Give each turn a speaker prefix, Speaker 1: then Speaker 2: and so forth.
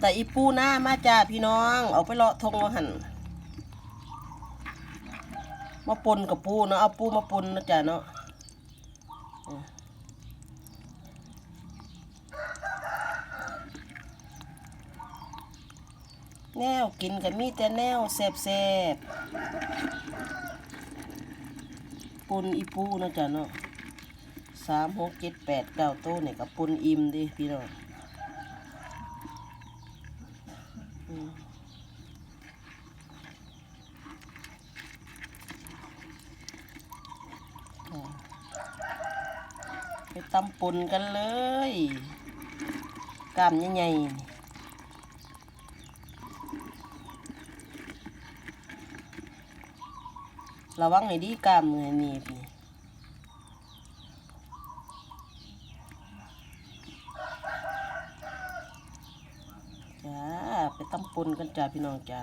Speaker 1: แต่อีปูหน้ามาจ้าพี่น้อง เอาไปเลาะทงมาหันมาปนกับปูเนาะเอาปูมาปนนะจ้าเนาะแนวกินก็มีแต่แนวแซ่บปนอีปูนะจ้าเนาะสามหกเจ็ดแปดเก้าโต๊ะเนี่ยกับปนอิ่มดิพี่น้อง ไปตำปุ่นกันเลยกล้ามใหญ่ๆระวังให้ดีกล้ามมือหนีบนี่จ้า ไปตำปุ่นกันจ้าพี่น้องจ้า